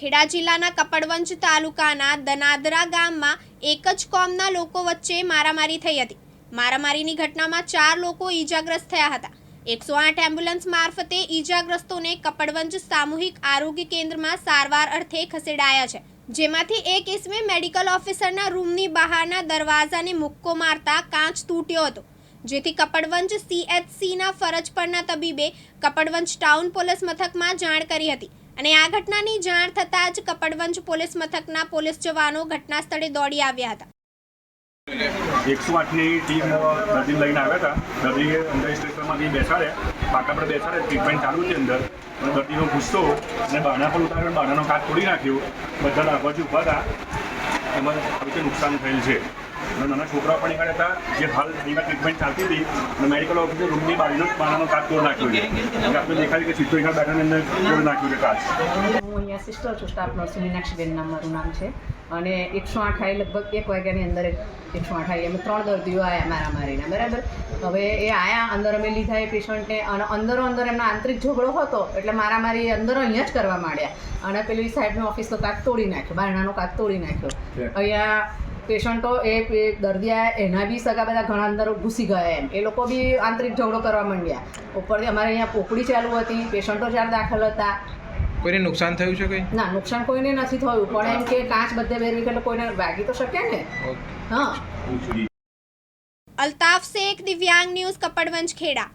ખેડા જિલ્લાના કપડવંજ તાલુકાના દનાદરા ગામમાં એક જ કોમના લોકો વચ્ચે મારામારી થઈ હતી. મારામારીની ઘટનામાં ચાર લોકો ઈજાગ્રસ્ત થયા હતા. એકસો આઠ એમ્બ્યુલન્સ મારફતે ઈજાગ્રસ્તોને કપડવંજ સામૂહિક આરોગ્ય કેન્દ્રમાં સારવાર અર્થે ખસેડાયા છે. જેમાંથી એક ઇસમે મેડિકલ ઓફિસરના રૂમની બહારના દરવાજાને મુક્કો મારતા કાચ તૂટ્યો હતો. જેથી કપડવંજ સીએચસીના ફરજ પરના તબીબે કપડવંજ ટાઉન પોલીસ મથકમાં જાણ કરી હતી. અને આ ઘટનાની જાણ થતાં જ કપડવંજ પોલીસ મથકના પોલીસ જવાનો ઘટના સ્થળે દોડી આવ્યા હતા. એકસો આઠની ટીમ દર્દી લઈને આવ્યા હતા. દર્દીએ અંદર સ્ટેશનમાંથી બેસાડે પાટા પર બેસાડે ટ્રીટમેન્ટ ચાલુ છે અંદર. અને દર્દીનો ગુસ્સો અને બારણા પર ઉતાર્યો બારણાનો કાચ તોડી નાખ્યો. બધા લાગવાથી ઊભા હતા. એમાં નુકસાન થયેલ છે. અને નાના છોકરાઓ પણ એકાદ હતા જે હાલ અહીંયા ટ્રીટમેન્ટ ચાલતી હતી. અને મેડિકલ ઓફિસર રૂમની બાજુનો જ કાચ તોડ નાખ્યો છે. એટલે આપણે દેખાડી કે સીધો એકાદ બેઠાની અંદર તોડ નાખ્યો છે કાચ. હું અહીંયા સિસ્ટર છું સ્ટાફ નર્સ મીનાક્ષીબેન નામ મારું નામ છે. અને એકસો આઠ આવી લગભગ એક વાગ્યાની અંદર એકસો આઠ આવી અમે ત્રણ દર્દીઓ આવ્યા મારા મારીને બરાબર? હવે એ આયા અંદર અમે લીધા એ પેશન્ટને અને અંદરો અંદર એમનો આંતરિક ઝઘડો હતો એટલે મારા મારી અંદર અહીંયા જ કરવા માંડ્યા. અને પેલી સાઈડનો ઓફિસનો કાચ તોડી નાખ્યો બારણાનો કાચ તોડી નાખ્યો. અહીંયા પેશન્ટો એ દર્દીયા એના બી સગા બધા ઘણા અંદર ઘૂસી ગયા એમ. એ લોકો બી આંતરિક ઝઘડો કરવા માંડ્યા. ઉપરથી અમારે અહીંયા પોકડી ચાલુ હતી પેશન્ટો ચાર દાખલ હતા. કોઈને નુકસાન થયું છે કંઈ? ના નુકસાન કોઈને નથી થયું પણ એમ કે કાચ બધે વેરવી એટલે કોઈને વાગી તો શકે ને? હા. અલ્તાફ શેખ દિવ્યાંગ ન્યૂઝ કપડવંજ ખેડા.